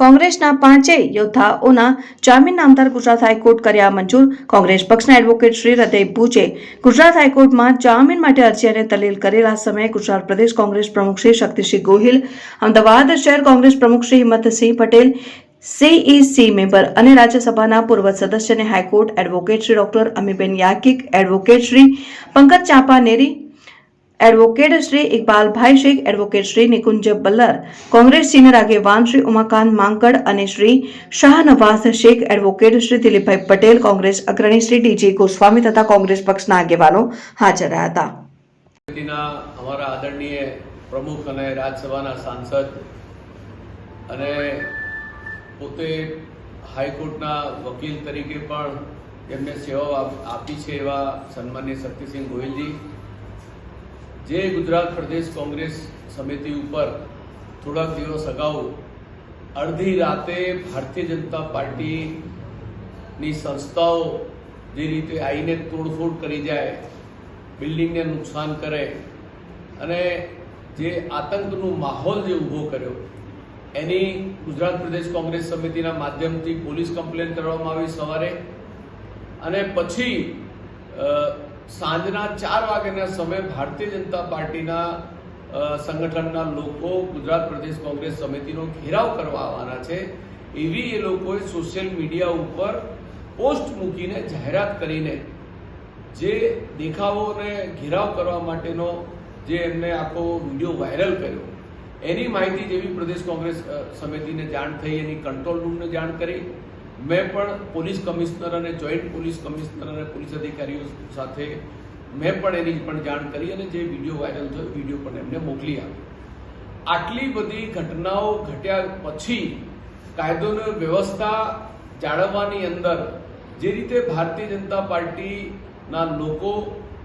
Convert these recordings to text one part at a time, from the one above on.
કોંગ્રેસના પાંચેય યોદ્ધાઓના જામીન નામદાર ગુજરાત હાઈકોર્ટ કર્યા મંજૂર. કોંગ્રેસ પક્ષના એડવોકેટ શ્રી હૃદય ભુજે ગુજરાત હાઈકોર્ટમાં જામીન માટે અરજી અને દલીલ કરેલા સમયે ગુજરાત પ્રદેશ કોંગ્રેસ પ્રમુખ શ્રી શક્તિસિંહ ગોહિલ, અમદાવાદ શહેર કોંગ્રેસ પ્રમુખ શ્રી હિંમતસિંહ પટેલ સીઈસી મેમ્બર અને રાજ્યસભાના પૂર્વ સદસ્ય અને high court advocate Shri doctor Amiben Yakik, advocate Shri Pankaj Champaneri advocate Shri Iqbalbhai Sheikh, advocate Shri Nikunj Ballar, Congress senior આગેવાન શ્રી ઉમાકાંત માંકડ અને શ્રી શાહનવાઝ શેખ, એડવોકેટ શ્રી દિલીપભાઈ પટેલ, કોંગ્રેસ અગ્રણી શ્રી ડીજી ગોસ્વામી તથા કોંગ્રેસ પક્ષના આગેવાનો હાજર રહ્યા હતા. અમારા આદરણીય પ્રમુખ અને રાજ્યસભાના સાંસદ અને પોતે હાઈકોર્ટના વકીલ તરીકે પણ એમને સેવાઓ આપી છે એવા સન્માનની શક્તિસિંહ ગોહિલજી. જે ગુજરાત પ્રદેશ કોંગ્રેસ સમિતિ ઉપર થોડાક દિવસ અગાઉ અડધી રાતે ભારતીય જનતા પાર્ટીની સંસ્થાઓ જે રીતે આવીને તોડફોડ કરી જાય, બિલ્ડિંગને નુકસાન કરે અને જે આતંકનો માહોલ જે ઊભો કર્યો, એની ગુજરાત પ્રદેશ કોંગ્રેસ સમિતિના માધ્યમથી પોલીસ કમ્પ્લેન કરવામાં આવી સવારે. અને પછી સાંજના ચાર વાગ્યાના સમયે ભારતીય જનતા પાર્ટીના સંગઠનના લોકો ગુજરાત પ્રદેશ કોંગ્રેસ સમિતિનો ઘેરાવ કરવા આવવાના છે. એવી એ લોકોએ સોશિયલ મીડિયા ઉપર પોસ્ટ મૂકીને જાહેરાત કરીને જે દેખાવોને ઘેરાવ કરવા માટેનો જે એમને આખો વીડિયો વાયરલ કર્યો, એની માહિતી જેવી પ્રદેશ કોંગ્રેસ સમિતિને જાણ થઈ, એની કંટ્રોલ રૂમને જાણ કરી મેં પણ પોલીસ કમિશનર અને જોઈન્ટ પોલીસ કમિશનર અને પોલીસ અધિકારીઓ સાથે મેં પણ એની પણ જાણ કરી અને જે વીડિયો વાયરલ થયો વીડિયો પણ એમને મોકલી આપ્યો. આટલી બધી ઘટનાઓ ઘટ્યા પછી કાયદોની વ્યવસ્થા જાળવવાની અંદર જે રીતે ભારતીય જનતા પાર્ટીના લોકો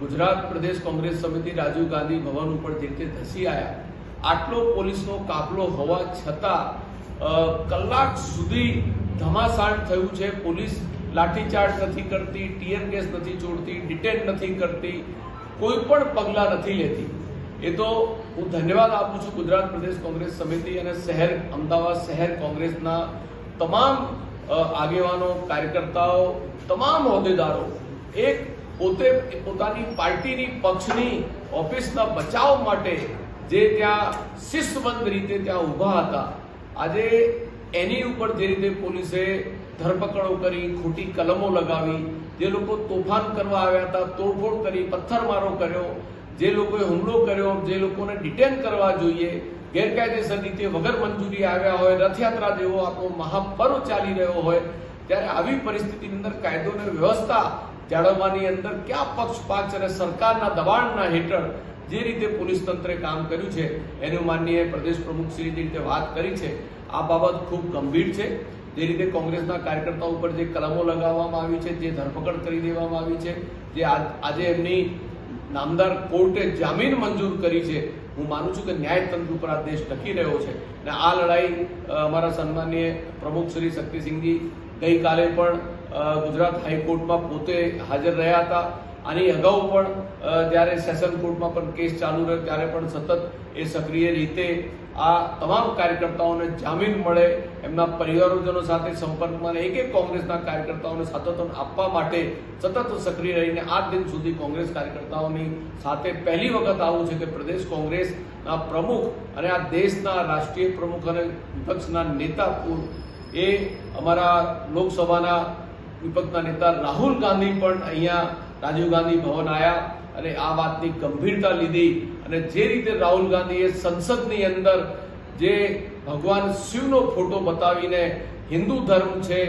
ગુજરાત પ્રદેશ કોંગ્રેસ સમિતિ, રાજીવ ગાંધી ભવન ઉપર જે રીતે ધસી આવ્યા આટલો પોલીસનો કાફલો હોવા છતાં કલાક સુધી ધમાસાણ થયું છે. પોલીસ લાઠીચાર્જ નથી કરતી ટીયર ગેસ નથી છોડતી, ડિટેન નથી કરતી, કોઈ પણ પગલાં નથી લેતી. એ તો હું ધન્યવાદ આપું છું ગુજરાત પ્રદેશ કોંગ્રેસ સમિતિ અને શહેર, અમદાવાદ શહેર કોંગ્રેસના તમામ આગેવાનો, કાર્યકર્તાઓ, તમામ હોદ્દેદારો, એક પોતે પોતાની પાર્ટીની પક્ષની ઓફિસના બચાવ માટે જે ત્યાં શિસ્તબદ્ધ રીતે ત્યાં ઊભા હતા આજે એની ઉપર જે રીતે પોલીસે ધરપકડો કરી, ખોટી કલમો લગાવી, જે લોકો તોફાન કરવા આવ્યા હતા, તોડફોડ કરી, પથ્થરમારો કર્યો, જે લોકોએ હુમલો કર્યો, જે લોકોને ડિટેન કરવા જોઈએ, ગેરકાયદેસર રીતે વગર મંજૂરી આવ્યા હોય, રથયાત્રા જેવો આપણો મહાપર્વ ચાલી રહ્યો હોય, ત્યારે આવી પરિસ્થિતિની અંદર કાયદો અને વ્યવસ્થા જાળવવાની અંદર ક્યાં પક્ષપાત અને સરકારના દબાણના હેઠળ જે રીતે પોલીસ તંત્રે કામ કર્યું છે, એનું માનનીય પ્રદેશ પ્રમુખશ્રી જે રીતે વાત કરી છે, આ બાબત ખૂબ ગંભીર છે. જે રીતે કોંગ્રેસના કાર્યકર્તાઓ ઉપર જે કલમો લગાવવામાં આવી છે, જે ધરપકડ કરી દેવામાં આવી છે, જે આજ- એમની નામદાર કોર્ટે જામીન મંજૂર કરી છે. હું માનું છું કે ન્યાયતંત્ર ઉપર આ દેશ ટકી રહ્યો છે. અને આ લડાઈ અમારા સન્માનીય પ્રમુખ શ્રી શક્તિસિંહજી ગઈકાલે પણ ગુજરાત હાઈકોર્ટમાં પોતે હાજર રહ્યા હતા. આની અગાઉ પણ જ્યારે સેશન કોર્ટમાં પણ કેસ ચાલુ રહ્યો, ત્યારે પણ સતત એ સક્રિય રીતે આ તમામ કાર્યકર્તાઓને જામીન મળે, એમના પરિવારજનો સાથે સંપર્કમાં એક એક કોંગ્રેસના કાર્યકર્તાઓને સાતત્ય આપવા માટે સતત સક્રિય રહીને આ દિન સુધી કોંગ્રેસ કાર્યકર્તાઓની સાથે પહેલી વખત આવું છે કે પ્રદેશ કોંગ્રેસના પ્રમુખ અને આ દેશના રાષ્ટ્રીય પ્રમુખ અને વિપક્ષના નેતા એ અમારા લોકસભાના વિપક્ષના નેતા રાહુલ ગાંધી પણ અહીંયા રાજીવ ગાંધી ભવન આવ્યા અને આ વાતની ગંભીરતા લીધી અને જે રીતે રાહુલ ગાંધીએ સંસદની અંદર જે ભગવાન શિવનો ફોટો બતાવીને હિન્દુ ધર્મ છે,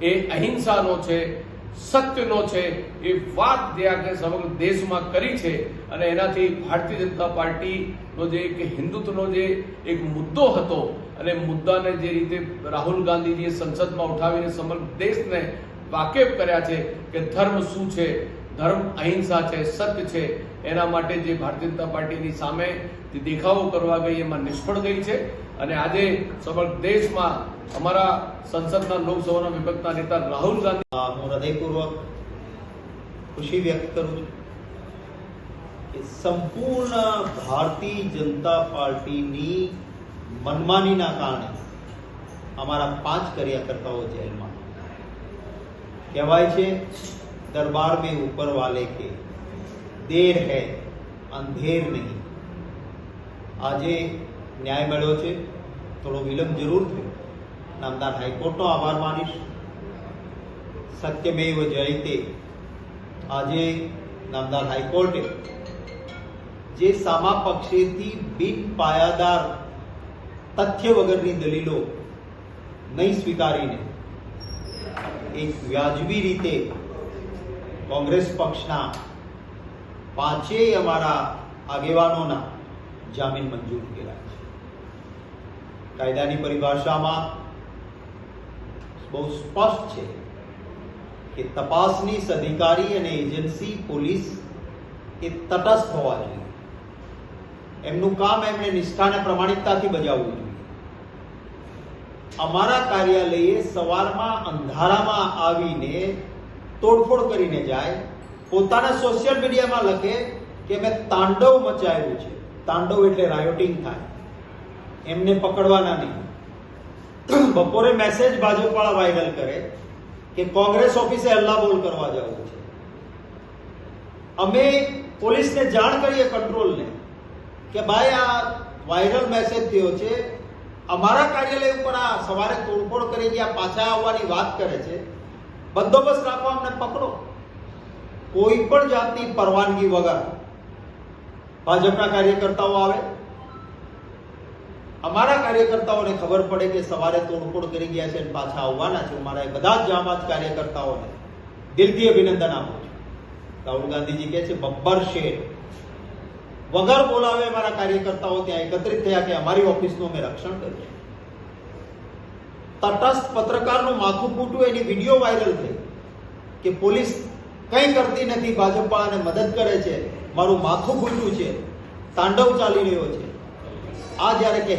એ અહિંસાનો છે, સત્યનો છે, એ વાત જે આપણે સમગ્ર દેશમાં કરી છે અને એનાથી ભારતીય જનતા પાર્ટીનો જે એક હિન્દુત્વનો જે એક મુદ્દો હતો અને મુદ્દાને જે રીતે રાહુલ ગાંધીજીએ સંસદમાં ઉઠાવીને સમગ્ર દેશને વાકેફ કર્યા છે કે ધર્મ શું છે ધર્મ, અહિંસા છે, સત્ય છે, એના માટે જે ભારતીય જનતા પાર્ટીની સામે જે દેખાવો કરવા ગઈ એમાં નિષ્ફળ ગઈ છે. અને આજે સમગ્ર દેશમાં અમારા સંસદના લોકસભાના વિપક્ષના નેતા રાહુલ ગાંધી હું હૃદયપૂર્વક ખુશી વ્યક્ત કરું છું કે સંપૂર્ણ ભારતીય જનતા પાર્ટીની મનમાનીના કારણે અમારા પાંચ કાર્યકર્તાઓ જેલમાં કહેવાય છે દરબાર મેં ઉપર વાલે કે દેર હૈ અંધેર નહીં આજે ન્યાય મળ્યો છે થોડો વિલંબ જરૂર થયો નામદાર હાઈકોર્ટનો આભાર માનીશ સત્યમેવ જયતે આજે નામદાર હાઈકોર્ટે જે સામા પક્ષેથી બિન પાયાદાર તથ્ય વગરની દલીલો નહીં સ્વીકારીને એક વ્યાજબી રીતે કોંગ્રેસ પક્ષના પાંચેય અમારા આગેવાનોના જામીન મંજૂર કર્યા છે. કાયદાની પરિભાષામાં બહુ સ્પષ્ટ છે કે તપાસની અધિકારી અને એજન્સી પોલીસ એ તટસ્થ હોવા જોઈએ. એમનું કામ એમણે નિષ્ઠા અને પ્રમાણિકતાથી બજાવવું જોઈએ. અમારા કાર્યાલયે સવારમાં અંધારામાં આવીને તોડફોડ કરીને જાય, પોતાના સોશિયલ મીડિયામાં લખે કે મેં તાંડવ મચાવ્યું છે. તાંડવ એટલે રાયોટિંગ થાય. એમને પકડવાના નહીં. બપોરે મેસેજ ભાજપવાળા વાયરલ કરે કે કોંગ્રેસ ઓફિસે હલ્લાબોલ કરવા જવું છે. અમે પોલીસને જાણ કરીએ કંટ્રોલને કે ભાઈ, આ વાયરલ મેસેજ થયો છે. અમારા કાર્યાલય ઉપર આ સવારે તોડફોડ કરી ગયા, પાછા આવવાની વાત કરે છે. બંદોબસ્ત રાખો અમને પકડો. કોઈ પણ જાતની પરવાનગી વગર ભાજપના કાર્યકર્તાઓ આવે. અમારા કાર્યકર્તાઓને ખબર પડે કે સવારે તોડફોડ કરી ગયા છે અને પાછા આવવાના છે. મારા બધા જ જામાજ કાર્યકર્તાઓને દિલથી અભિનંદન આપું છું. રાહુલ ગાંધીજી કહે છે, બબ્બર શેર. વગર બોલાવે અમારા કાર્યકર્તાઓ ત્યાં એકત્રિત થયા કે અમારી ઓફિસનું અમે રક્ષણ કર્યું તટસ્થ પત્રકારનું માથું ફૂટવું એની વીડિયો વાયરલ થઈ કે પોલીસ કંઈ કરતી નથી, ભાજપવાળાને મદદ કરે છે, મારું માથું ફૂટ્યું છે, તાંડવ ચાલી રહ્યો છે. આ જ્યારે કહે,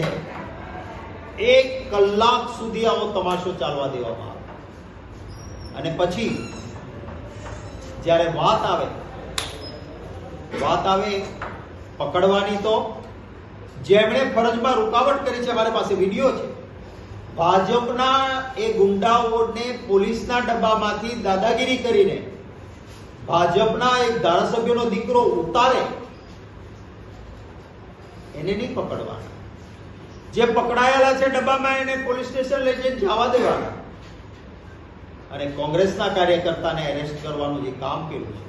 એક કલાક સુધી આવો તમાશો ચાલવા દેવામાં આવે. અને પછી, જ્યારે વાત આવે વાત આવે પકડવાની તો, જેમણે ફરજમાં રૂકાવટ કરી છે, મારી પાસે વીડિયો છે. ભાજપના એ ગુંડાઓને પોલીસના ડબ્બામાંથી દાદાગીરી કરીને ભાજપના એક ધારાસભ્યનો દીકરો ઉતારે, એને નહીં પકડવાના. જે પકડાયેલા છે ડબ્બામાં એને પોલીસ સ્ટેશન લઈ જઈને જવા દેવાના. અને કોંગ્રેસના કાર્યકર્તાને એરેસ્ટ કરવાનું જે કામ કર્યું છે,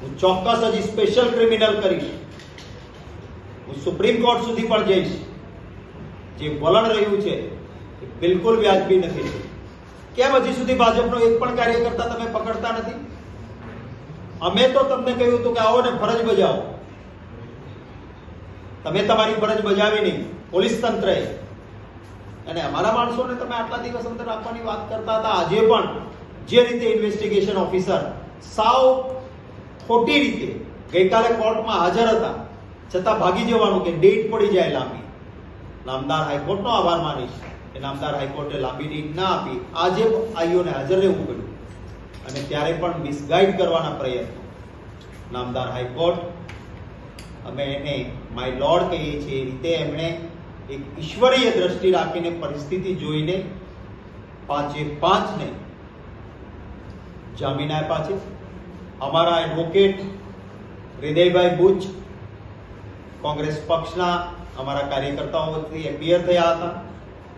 હું ચોક્કસ હજી સ્પેશિયલ ક્રિમિનલ કરીશ. હું સુપ્રીમ કોર્ટ સુધી પણ જઈશ. જે વલણ રહ્યું છે બિલકુલ વ્યાજબી નથી. કેમ હજી સુધી ભાજપનો એક પણ કાર્યકર્તા તમે પકડતા નથી? અમે તો તમને કહ્યું હતું કે આવો ને ફરજ બજાવો. તમે તમારી ફરજ બજાવી નહીં, પોલીસ તંત્રએ. અને અમારા માણસોને તમે આટલા દિવસ અંદર આપવાની વાત કરતા હતા, આજે પણ જે રીતે ઇન્વેસ્ટિગેશન ઓફિસર સાવ ખોટી રીતે ગઈકાલે કોર્ટમાં હાજર હતા, છતાં ભાગી જવાનું કે ડેટ પડી જાય લાંબી. નામદાર હાઈકોર્ટનો આભાર માનીશ. કે નામદાર હાઈકોર્ટે લાંબી રીત ના આપી. આજે આઈઓને હાજર રહેવું પડ્યું. અને ત્યારે પણ મિસગાઈડ કરવાના પ્રયત્નો. નામદાર હાઈકોર્ટ અમે એને માય લોર્ડ કહીએ છીએ, એ રીતે એમણે એક ઈશ્વરીય દ્રષ્ટિ રાખીને પરિસ્થિતિ જોઈને પાંચે પાંચને જામીન આપ્યા છે. અમારા એડવોકેટ હૃદયભાઈ બુચ કોંગ્રેસ પક્ષના અમારા કાર્યકર્તાઓથી એપિયર થયા હતા.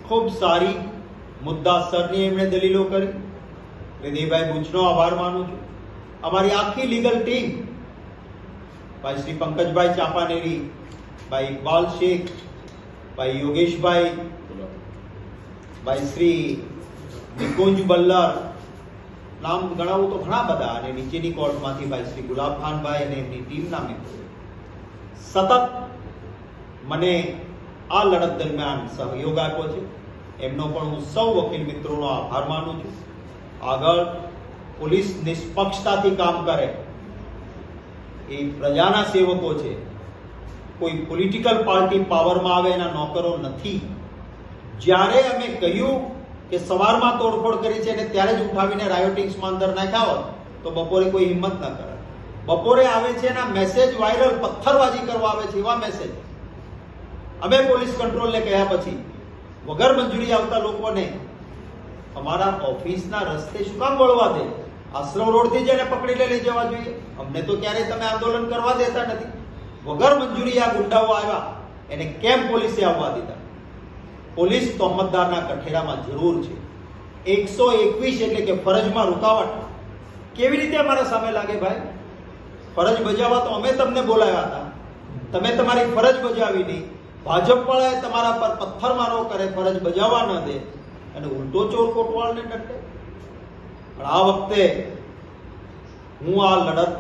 ખૂબ સારી મુદ્દાસરની એમણે દલીલો કરી. વિધિભાઈ ભુજનો આભાર માનું છું. અમારી આખી લીગલ ટીમ, ભાઈ શ્રી પંકજભાઈ ચાંપાનેરી, ભાઈ ઇકબાલ શેખ, ભાઈ યોગેશભાઈ, ભાઈ શ્રી નિકુંજ બલ્લર, નામ ગણાવું તો ઘણા બધા અને નીચેની કોર્ટમાંથી ભાઈ શ્રી ગુલાબ ખાનભાઈ અને એમની ટીમના મિત્રો. સતત મને આ લડત દરમિયાન સહયોગ આપ્યો છે. એમનો પણ હું સૌ વકીલ મિત્રોનો આભાર માનું છું. આગળ પોલીસ નિષ્પક્ષતાથી કામ કરે. એ પ્રજાના સેવકો છે. કોઈ પોલિટિકલ પાર્ટી પાવરમાં આવે એના નોકરો નથી. જ્યારે અમે કહ્યું કે સવારમાં તોડફોડ કરી છે અને ત્યારે જ ઉઠાવીને રાયોટિંગ્સમાં અંદર નાખ્યા હોત, તો બપોરે કોઈ હિંમત ના કરે બપોરે આવે છે એના મેસેજ વાયરલ પથ્થરબાજી કરવા આવે છે એવા મેસેજ અમે પોલીસ કંટ્રોલને કહ્યા પછી વગર મંજૂરી આવતા લોકોને અમારા ઓફિસના રસ્તે શું કામ વળવા દે? આશ્રમ રોડથી જ એને પકડીને લઈ જવા જોઈએ. અમને તો ક્યારેય તમે આંદોલન કરવા દેતા નથી. વગર મંજૂરી આ ગુંડાઓ આવ્યા, એને કેમ પોલીસે આવવા દીધા? પોલીસ તોહમતદારના કઠેરામાં જરૂર છે. એકસો એકવીસ એટલે કે ફરજમાં રૂકાવટ. કેવી રીતે અમારા સામે લાગે ભાઈ? ફરજ બજાવવા તો અમે તમને બોલાવ્યા હતા. તમે તમારી ફરજ બજાવી નહીં ભાજપ વાળાએ તમારા પર પથ્થરમારો કરે, ફરજ બજાવવા ન દે, અને ઉલટો ચોર કોટવાળને ડટે પણ આ વખતે હું આ લડત